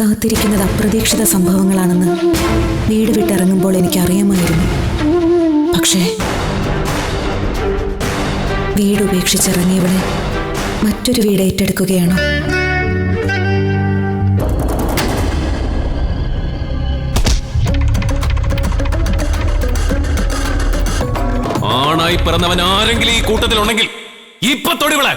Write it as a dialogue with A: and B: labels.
A: കാത്തിരിക്കുന്നത് അപ്രതീക്ഷിത സംഭവങ്ങളാണെന്ന്. വീട് വിട്ടിറങ്ങുമ്പോൾ എനിക്കറിയാമായിരുന്നു. പക്ഷേ വീട് ഉപേക്ഷിച്ചിറങ്ങിയവളെ മറ്റൊരു വീട് ഏറ്റെടുക്കുകയാണോ.
B: ആണായി പിറന്നവൻ ആരെങ്കിലും ഈ കൂട്ടത്തിലുണ്ടെങ്കിൽ ഇപ്പൊ തൊടിവിളെ.